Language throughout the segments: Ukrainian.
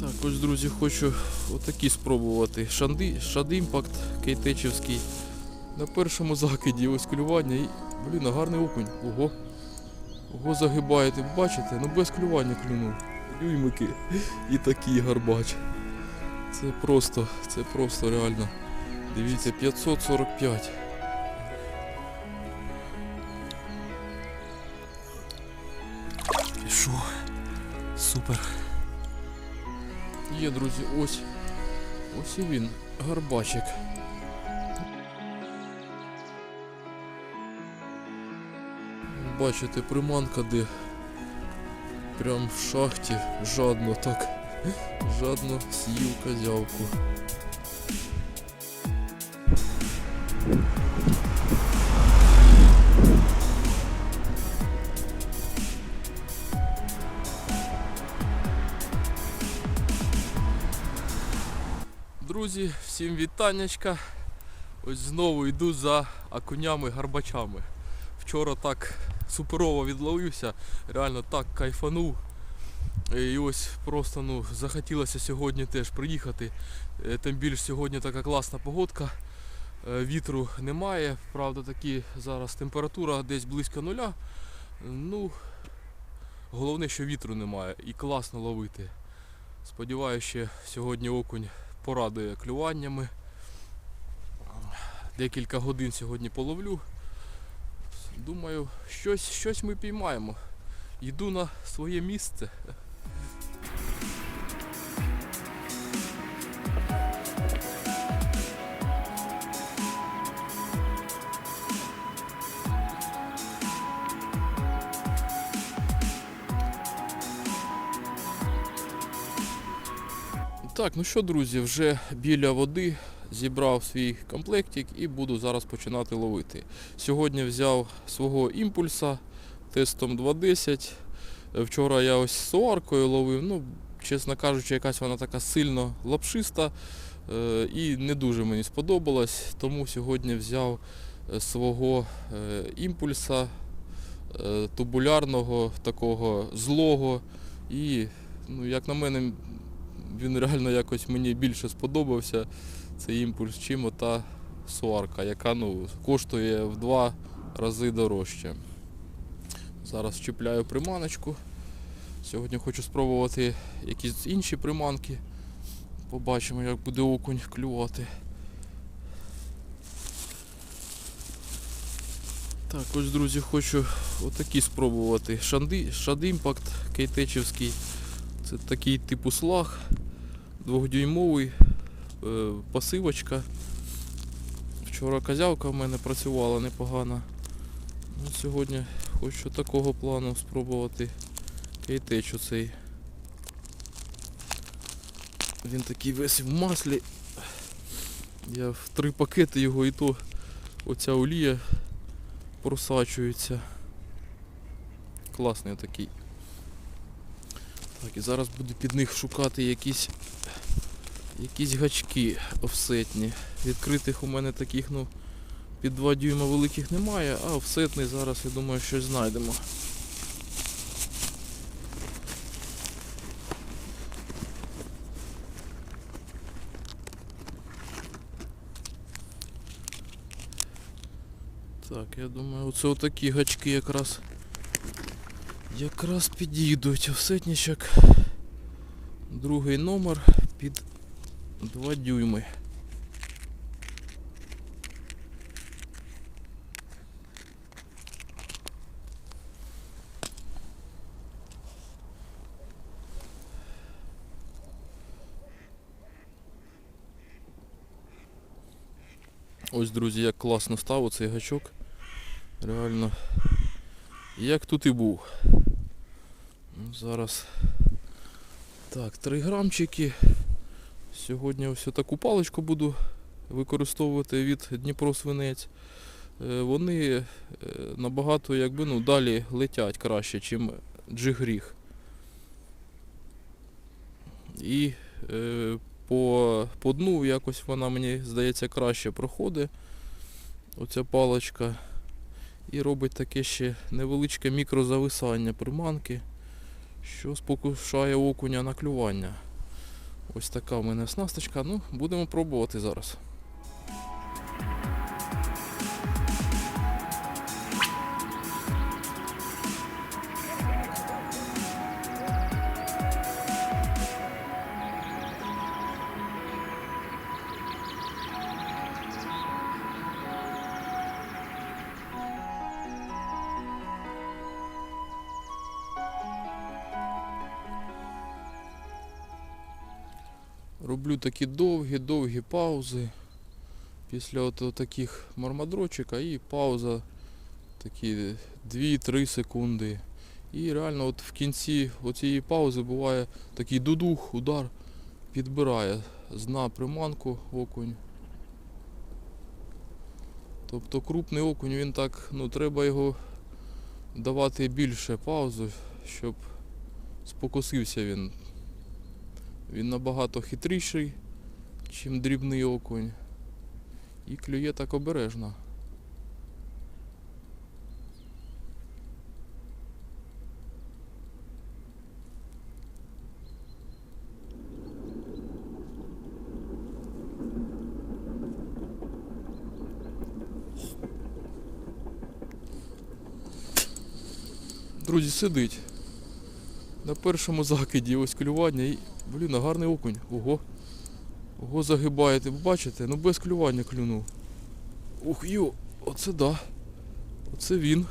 Так, ось, друзі, хочу отакі спробувати. Шанди, Шад Імпакт кейтечівський. На першому закиді ось клювання і, блін, гарний окунь. Ого. Ого, загибаєте, бачите? Ну без клювання клюнув. Люймики і такий гарбач. Це просто, це просто реально. Дивіться, 545. Пішов. Супер. Є, друзі, ось. Ось і він, гарбачик. Бачите, приманка де прям в шахті жадно так. Жадно з'їв козявку. Друзі, всім вітаннячка. Ось знову йду за окунями-гарбачами. Вчора так суперово відловився, реально так кайфанув. І ось просто ну, захотілося сьогодні теж приїхати. Е, Тим більш сьогодні така класна погодка. Е, Вітру немає, правда такі зараз температура десь близько нуля. Ну, головне, що вітру немає і класно ловити. Сподіваюся, сьогодні окунь порадує клюваннями. Декілька годин сьогодні половлю. Думаю, щось, щось ми піймаємо. Йду на своє місце. Так, ну що, друзі, вже біля води зібрав свій комплектик і буду зараз починати ловити. Сьогодні взяв свого імпульса тестом 2.10. Е, Вчора я ось суаркою ловив, ну, чесно кажучи, якась вона така сильно лапшиста е, і не дуже мені сподобалась, тому сьогодні взяв е, свого е, імпульса тубулярного, такого злого і, ну, як на мене, він реально якось мені більше сподобався цей імпульс, чим ота суарка, яка ну, коштує в два рази дорожче. Зараз чіпляю приманочку. Сьогодні хочу спробувати якісь інші приманки. Побачимо, як буде окунь клювати. Так, ось, друзі, хочу отакі спробувати. Шанди, Шад Імпакт кейтечівський. Це такий типу слаг, двохдюймовий, е, пасивочка. Вчора козявка в мене працювала непогано. Ну, сьогодні хочу такого плану спробувати кейтеч оцей. Він такий весь в маслі. Я в три пакети його і то оця олія просачується. Класний такий. Так, і зараз буду під них шукати якісь якісь гачки офсетні. Відкритих у мене таких, ну, під 2 дюйма великих немає, а офсетний зараз, я думаю, щось знайдемо. Так, я думаю, оце отакі гачки якраз якраз підійдуть. Офсетничок. Другий номер під 2 дюйми. Ось, друзі, як класно став оцей гачок. Реально. Як тут і був. Ну, Зараз. Так, 3 грамчики. Сьогодні ось таку паличку буду використовувати від Дніпро Свинець. Е, Вони е, набагато якби, ну, далі летять краще, ніж джигріг. І е, по, по дну якось вона мені здається краще проходить. Оця паличка. І робить таке ще невеличке мікрозависання приманки, що спокушає окуня на клювання. Ось така в мене снасточка. Ну, будемо пробувати зараз. Такі довгі-довгі паузи. Після от таких мармадрочика і пауза такі 2-3 секунди. І реально от в кінці цієї паузи буває такий дудух, удар, підбирає з дна приманку окунь. Тобто крупний окунь, він так, ну треба його давати більше паузу, щоб спокусився він. Він набагато хитріший, ніж дрібний окунь. І клює так обережно. Друзі, сидить. На першому закиді ось клювання і, блін, гарний окунь. Ого. Ого, загибаєте, бачите? Ну без клювання клюнув. Ух йо, оце да. Оце він.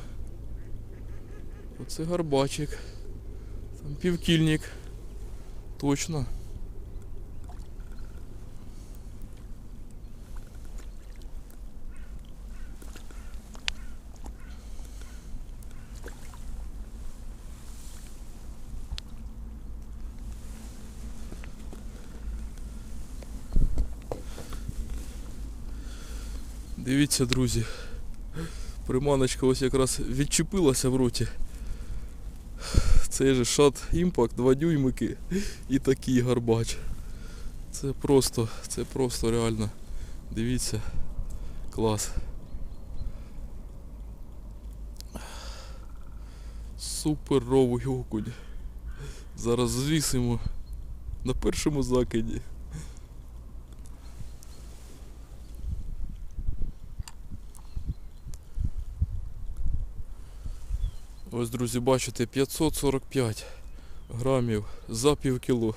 Оце гарбачик. Там півкільник. Точно. Дивіться, друзі. Приманочка ось якраз відчепилася в роті. Цей же шат імпакт, 2 дюймики і такий гарбач. Це просто, це просто реально. Дивіться. Клас. Суперовий окунь. Зараз звісимо на першому закиді. Ось, друзі, бачите, 545 грамів за пів кіло.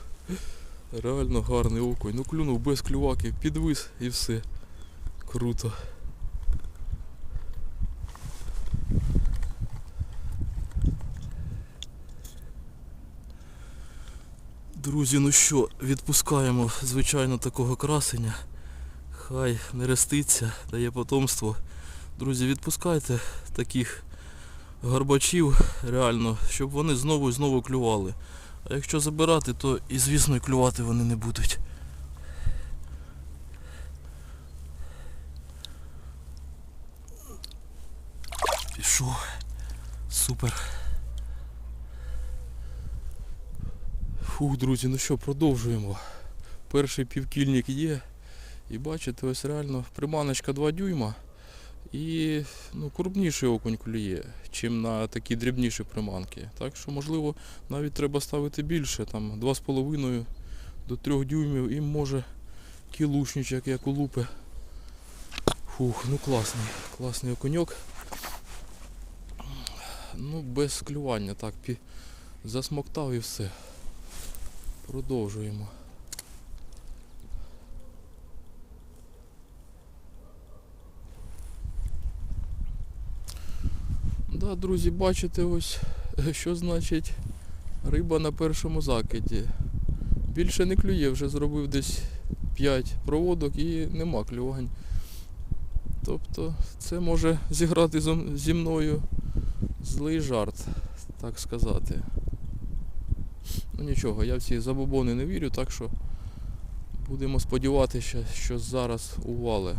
Реально гарний окунь. Ну клюнув без клюваки, підвис і все. Круто. Друзі, ну що, відпускаємо, звичайно, такого красення. Хай не реститься, дає потомство. Друзі, відпускайте таких гарбачів реально, щоб вони знову і знову клювали. А якщо забирати, то і звісно і клювати вони не будуть. Пішов. Супер. Фух, друзі, ну що, продовжуємо. Перший півкільник є. І бачите, ось реально приманочка 2 дюйма. І ну, крупніший окунь клює, чим на такі дрібніші приманки. Так що, можливо, навіть треба ставити більше, там 2,5 до 3 дюймів і може кілушничок, як у лупи. Фух, ну класний, класний окуньок. Ну, без клювання, так, засмоктав і все. Продовжуємо. Да, друзі, бачите ось, що значить риба на першому закиді. Більше не клює, вже зробив десь 5 проводок і нема клювань. Тобто це може зіграти зі мною злий жарт, так сказати. Ну нічого, я в ці забобони не вірю, так що будемо сподіватися, що зараз ували.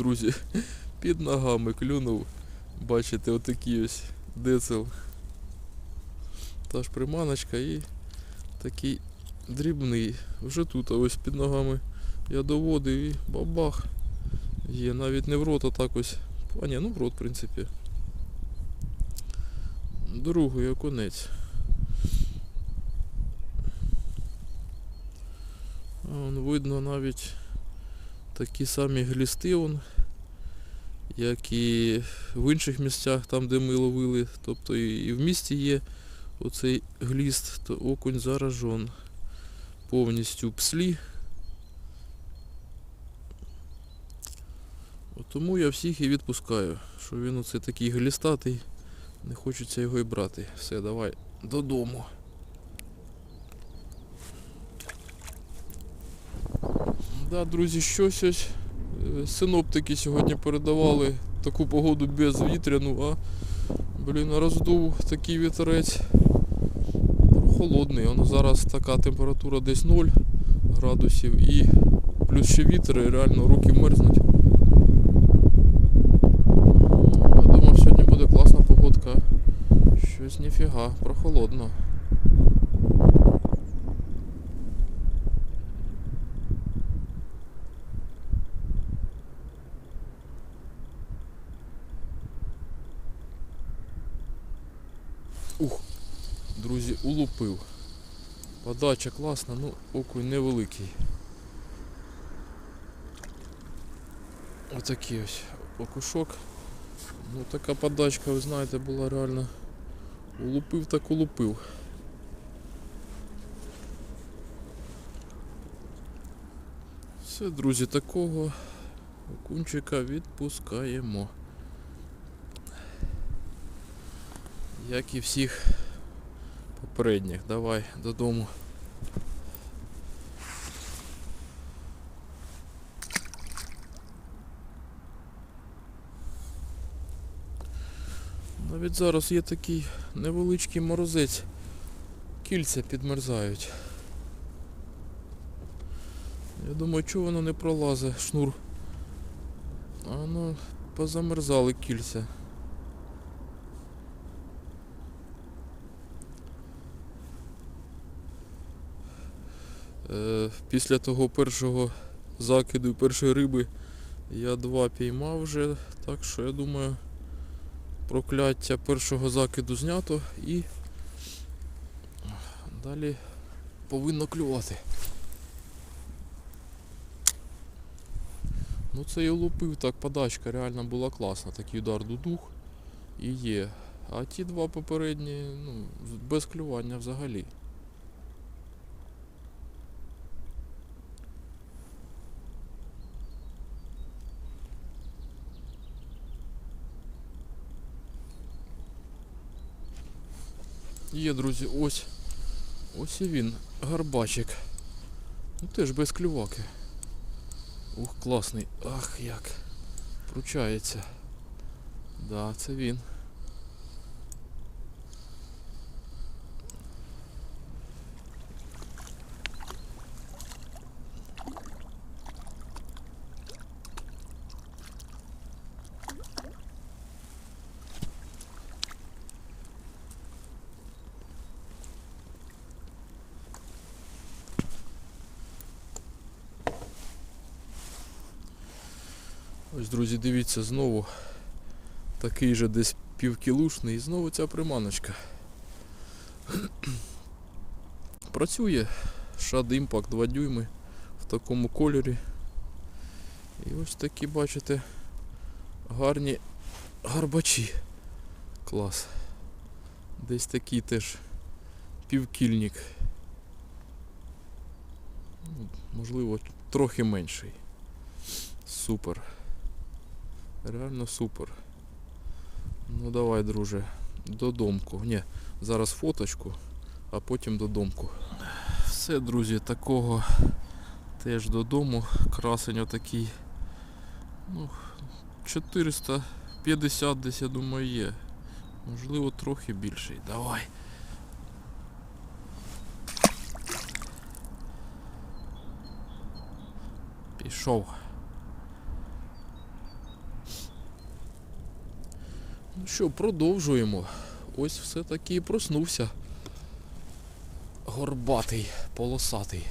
Друзі, під ногами клюнув. Бачите, отакий ось децел. Та ж приманочка і такий дрібний. Вже тут, ось під ногами я доводив і бабах. Є, навіть не в рот, а так ось. А ні, ну в рот, в принципі. другий окунець. Вон видно навіть такі самі глісти, вон, як і в інших місцях, там де ми ловили. Тобто і, в місті є оцей гліст, то окунь заражен. Повністю пслі. Тому я всіх і відпускаю, що він оце такий глістатий, не хочеться його і брати. Все, давай додому. Да, друзі, щось ось. е, Синоптики сьогодні передавали таку погоду безвітряну, а блін, роздув такий вітерець. Холодний, воно зараз така температура десь 0 градусів і плюс ще вітер, і реально руки мерзнуть. Я думав, сьогодні буде класна погодка. Щось ніфіга, прохолодно. Ух, друзі, улупив. Подача класна, ну окунь невеликий. Отакий ось окушок. Ну така подачка, ви знаєте, була реально. Улупив так улупив. Все, друзі, такого окунчика відпускаємо. Як і всіх попередніх. Давай додому. Навіть зараз є такий невеличкий морозець. Кільця підмерзають. Я думаю, чого воно не пролазить, шнур. А воно позамерзали кільця. Після того першого закиду першої риби я два піймав вже, так що я думаю прокляття першого закиду знято і далі повинно клювати. Ну це я лупив, так подачка реально була класна, такий удар дудух і є. А ті два попередні, ну, без клювання взагалі. Є, друзі, ось. Ось і він, гарбачик. Ну теж без клюваки. Ух, класний. Ах як. Пручається. Да, це він. Друзі, дивіться, знову такий же десь півкілушний і знову ця приманочка. Працює Shad Impact 2 дюйми в такому кольорі. І ось такі, бачите, гарні гарбачі. Клас. Десь такий теж півкільник. Можливо, трохи менший. Супер. Реально супер. Ну давай, друже, додомку. Ні, зараз фоточку, а потім додомку. Все, друзі, такого теж додому. Красень отакий. Ну, 450 десь, я думаю, є. Можливо, трохи більший. Давай. Пішов. Ну що, продовжуємо. Ось все-таки проснувся. Горбатий, полосатий.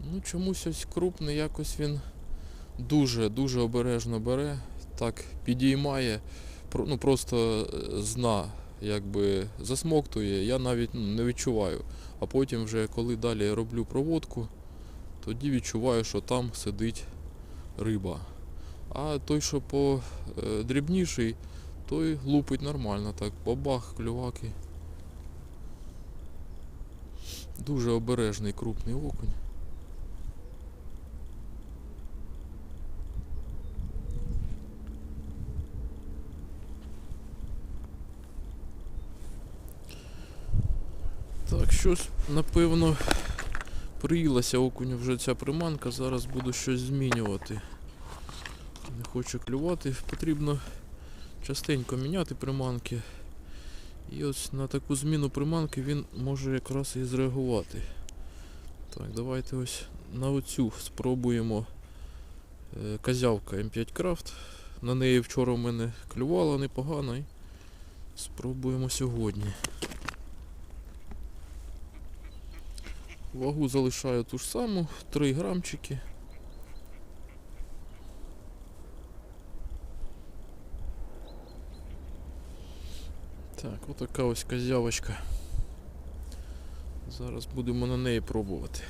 Ну чомусь ось крупний, якось він дуже-дуже обережно бере. так підіймає, ну просто е, з дна якби засмоктує, я навіть ну, не відчуваю. А потім вже коли далі роблю проводку, тоді відчуваю, що там сидить риба. А той, що по е, той лупить нормально, так, бабах, клюваки. Дуже обережний крупний окунь. Так, щось, напевно, приїлася окуню вже ця приманка, зараз буду щось змінювати. Не хочу клювати, потрібно частенько міняти приманки. І ось на таку зміну приманки він може якраз і зреагувати. Так, давайте ось на оцю спробуємо е, козявка М5 Craft. На неї вчора в мене клювало непогано і спробуємо сьогодні. Вагу залишаю ту ж саму, 3 грамчики. Так, отака ось козявочка. Зараз будемо на неї пробувати.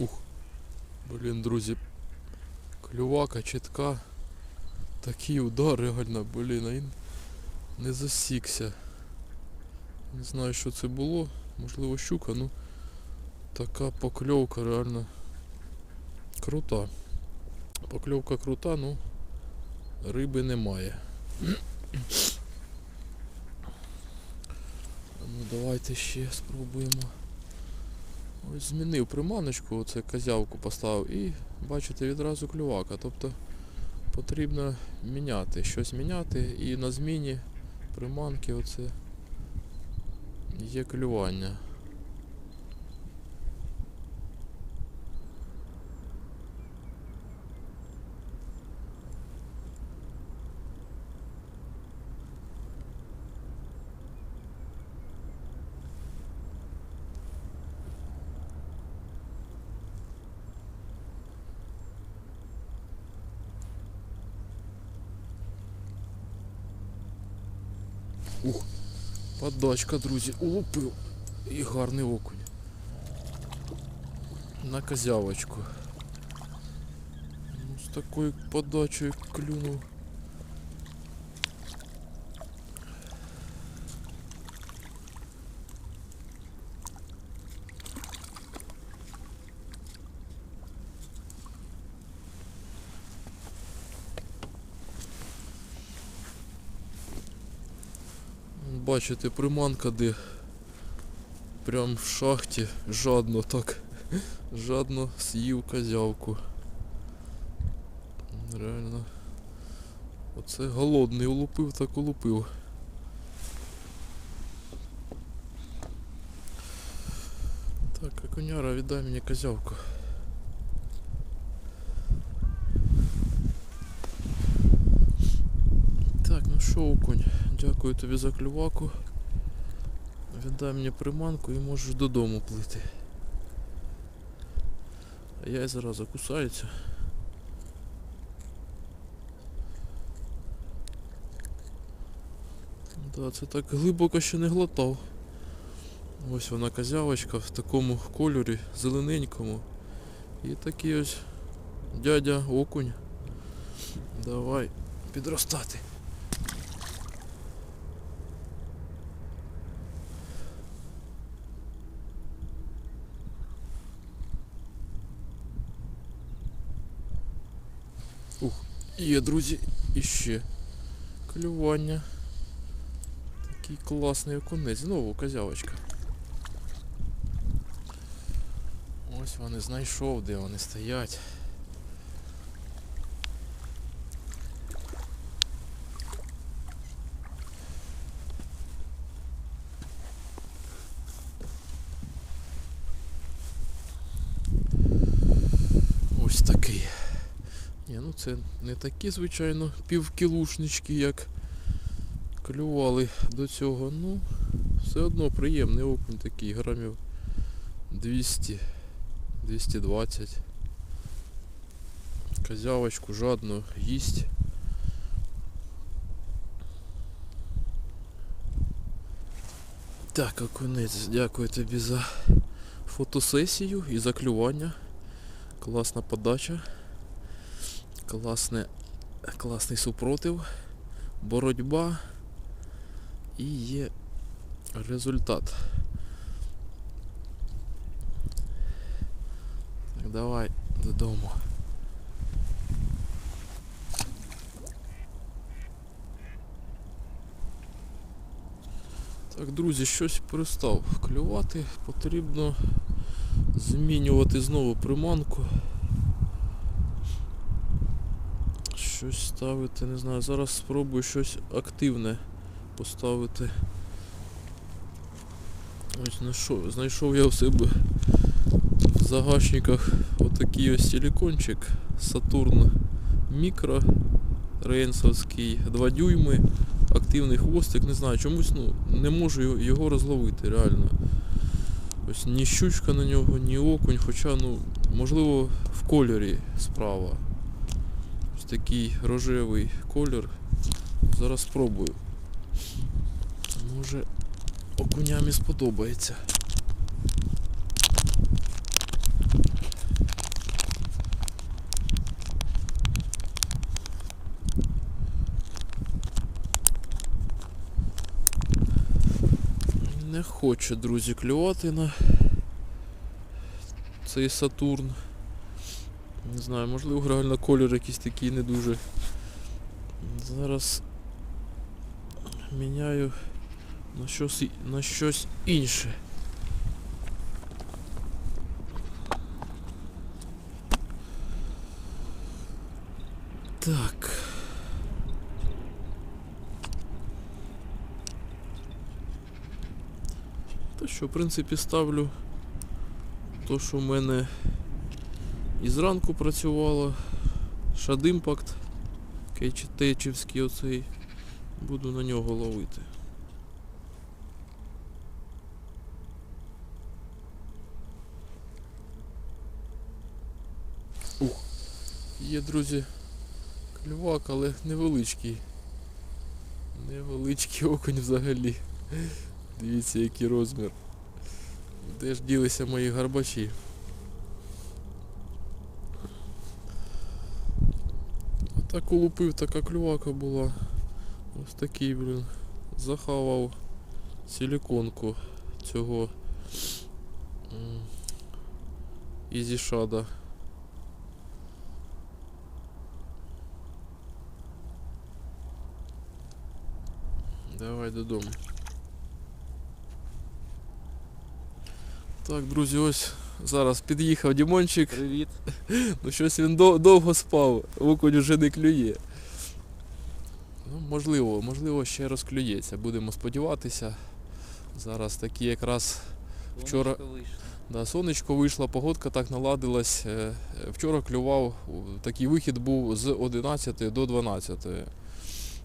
Ух. Блін, друзі. Чітка. Такий удар реально, блін, а він не засікся. Не знаю, що це було. Можливо щука, ну така покльовка реально крута. Покльовка крута, ну риби немає. Ну давайте ще спробуємо. Ось змінив приманочку, оце козявку поставив і бачите відразу клювака. Тобто потрібно міняти, щось міняти і на зміні приманки оце є клювання. Ух, подачка, друзі, улупив. І гарний окунь. На козявочку. Ну, з такою подачею клюнув. Бачите, приманка де прям в шахті жадно так. Жадно з'їв козявку. Реально. Оце голодний улупив, так улупив. Так, окуняра, віддай мені козявку. Так, ну що, окунь, дякую тобі за клюваку. Віддай мені приманку і можеш додому плити. А я і зараз закусаюся. Да, це так глибоко ще не глотав. Ось вона козявочка в такому кольорі, зелененькому. І такий ось дядя окунь. Давай підростати. Ух, є, друзі, іще клювання. Такий класний окунець. Знову козявочка. Ось вони знайшов, де вони стоять. такий. Ні, ну це не такі, звичайно, півкілушнички, як клювали до цього. Ну, все одно приємний окунь такий, грамів 200, 220. Козявочку жадно їсть. Так, окунець, дякую тобі за фотосесію і за клювання. Класна подача. Класне, класний супротив, боротьба і є результат. Так, давай додому. Так, друзі, щось перестав клювати. Потрібно змінювати знову приманку. Щось ставити, не знаю, зараз спробую щось активне поставити. Ось знайшов, знайшов я у себе в загашниках отакий ось силикончик Сатурн Мікро Рейнсовський 2 дюйми, активний хвостик, не знаю, чомусь ну, не можу його- розловити реально. Ось ні щучка на нього, ні окунь, хоча ну, можливо в кольорі справа. Такий рожевий колір. Зараз спробую. Може окуням і сподобається. Не хоче, друзі, клювати на цей Сатурн. Не знаю, можливо, реально колір якийсь такий не дуже. Зараз міняю на щось, на щось інше. Так. Та що, в принципі, ставлю то, що в мене і зранку працювало. Шадимпакт Кейчетечівський оцей. Буду на нього ловити. Ух. Є, друзі, клювак, але невеличкий. Невеличкий окунь взагалі. Дивіться, який розмір. Де ж ділися мої гарбачі? Отак улупив, така клювака була. Ось такий, блін. Захавав силіконку цього м, ізішада. Давай додому. Так, друзі, ось зараз під'їхав Дімончик. Привіт. Ну щось він дов- довго спав, окунь уже не клює. Ну, можливо, можливо, ще розклюється. Будемо сподіватися. Зараз такі якраз Вчора- да, сонечко вийшло, погодка так наладилась. Е, е, Вчора клював, такий вихід був з 11 до 12.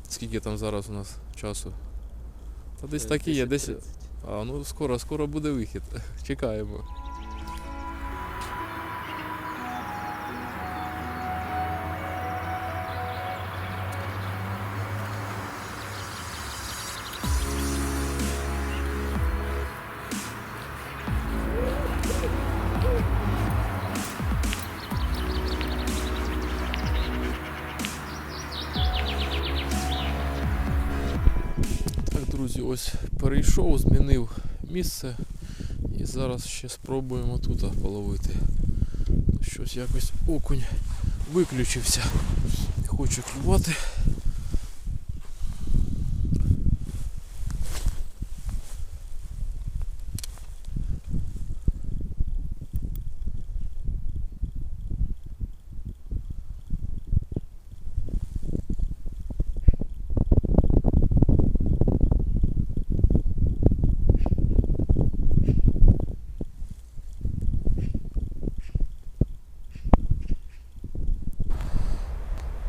Скільки там зараз у нас часу? Та десь Е, так і є, десь. А, ну скоро, скоро буде вихід. Чекаємо. Перейшов, змінив місце і зараз ще спробуємо тут половити. Щось якось окунь виключився. Не хочу клювати.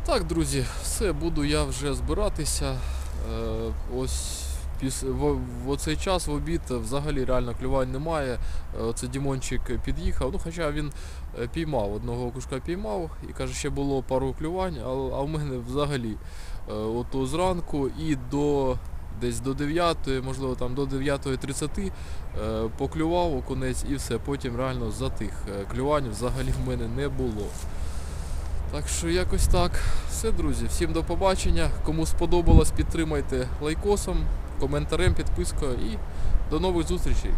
Так, друзі, все, буду я вже збиратися. Е, ось в, оцей час в обід взагалі реально клювань немає. Е, Оце Дімончик під'їхав. Ну, хоча він е, піймав, одного окушка піймав і каже, ще було пару клювань, а, в мене взагалі ото зранку і до десь до 9, можливо там до 9.30 е, поклював окунець і все, потім реально затих. Клювань взагалі в мене не було. Так що якось так. Все, друзі, всім до побачення. Кому сподобалось, підтримайте лайкосом, коментарем, підпискою і до нових зустрічей.